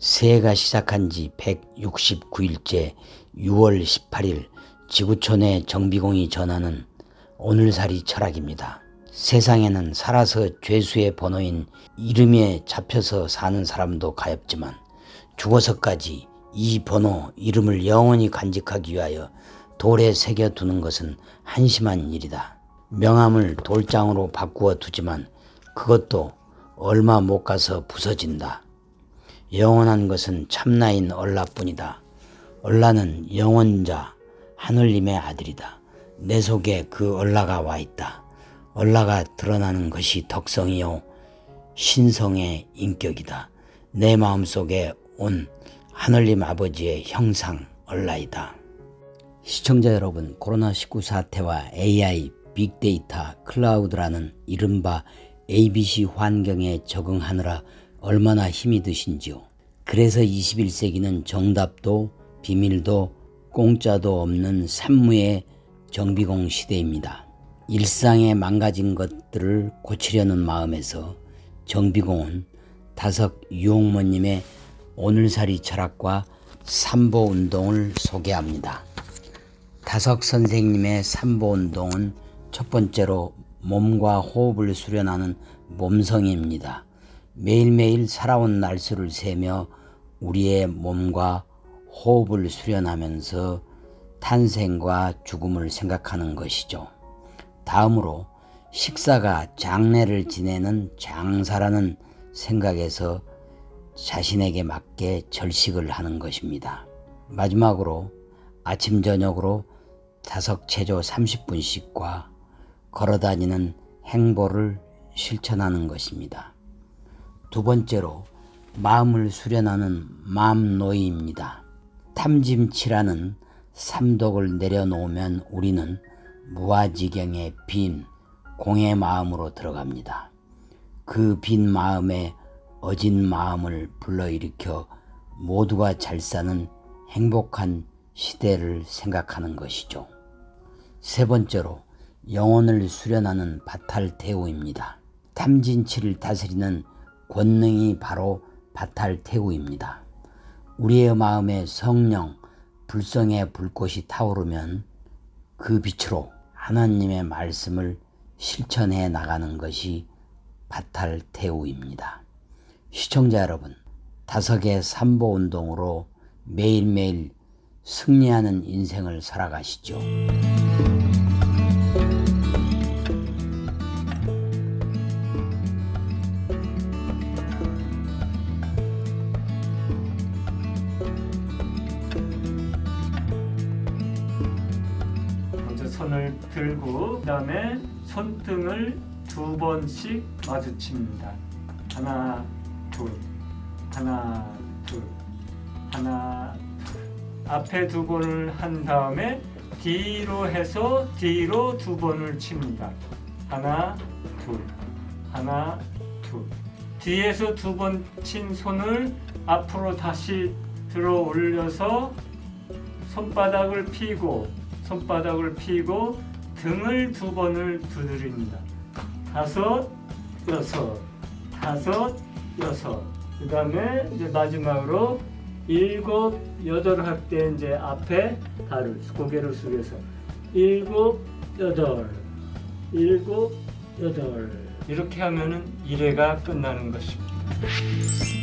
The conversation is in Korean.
새해가 시작한 지 169일째 6월 18일 지구촌의 정비공이 전하는 오늘살이 철학입니다. 세상에는 살아서 죄수의 번호인 이름에 잡혀서 사는 사람도 가엾지만 죽어서까지 이 번호 이름을 영원히 간직하기 위하여 돌에 새겨두는 것은 한심한 일이다. 명함을 돌장으로 바꾸어 두지만 그것도 얼마 못 가서 부서진다. 영원한 것은 참나인 얼라뿐이다. 얼라는 영원자 하늘님의 아들이다. 내 속에 그 얼라가 와 있다. 얼라가 드러나는 것이 덕성이요 신성의 인격이다. 내 마음속에 온 하늘님 아버지의 형상 얼라이다. 시청자 여러분, 코로나19 사태와 AI, 빅데이터, 클라우드라는 이른바 ABC 환경에 적응하느라 얼마나 힘이 드신지요. 그래서 21세기는 정답도 비밀도 공짜도 없는 산무의 정비공 시대입니다. 일상에 망가진 것들을 고치려는 마음에서 정비공은 다석 유홍모님의 오늘살이 철학과 삼보 운동을 소개합니다. 다석 선생님의 삼보 운동은 첫 번째로 몸과 호흡을 수련하는 몸성입니다. 매일매일 살아온 날수를 세며 우리의 몸과 호흡을 수련하면서 탄생과 죽음을 생각하는 것이죠. 다음으로 식사가 장례를 지내는 장사라는 생각에서 자신에게 맞게 절식을 하는 것입니다. 마지막으로 아침 저녁으로 다석 체조 30분씩과 걸어다니는 행보를 실천하는 것입니다. 두 번째로 마음을 수련하는 마음노이입니다. 탐짐치라는 삼독을 내려놓으면 우리는 무아지경의 빈 공의 마음으로 들어갑니다. 그 빈 마음에 어진 마음을 불러일으켜 모두가 잘 사는 행복한 시대를 생각하는 것이죠. 세 번째로 영혼을 수련하는 바탈태우입니다. 탐진치를 다스리는 권능이 바로 바탈태우입니다. 우리의 마음에 성령, 불성의 불꽃이 타오르면 그 빛으로 하나님의 말씀을 실천해 나가는 것이 바탈태우입니다. 시청자 여러분, 다석의 삼보 운동으로 매일매일 승리하는 인생을 살아가시죠. 손을 들고 그다음에 손등을 두 번씩 마주칩니다. 하나, 둘, 하나, 둘, 하나, 둘. 앞에 두 번을 한 다음에 뒤로 해서 뒤로 두 번을 칩니다. 하나, 둘, 하나, 둘. 뒤에서 두 번 친 손을 앞으로 다시 들어 올려서 손바닥을 펴고 손바닥을 펴고 등을 두 번을 두드립니다. 다섯, 여섯, 다섯, 여섯. 그 다음에 이제 마지막으로 일곱, 여덟 할 때 이제 앞에 발을 고개를 숙여서 일곱, 여덟, 일곱, 여덟 이렇게 하면은 일회가 끝나는 것입니다.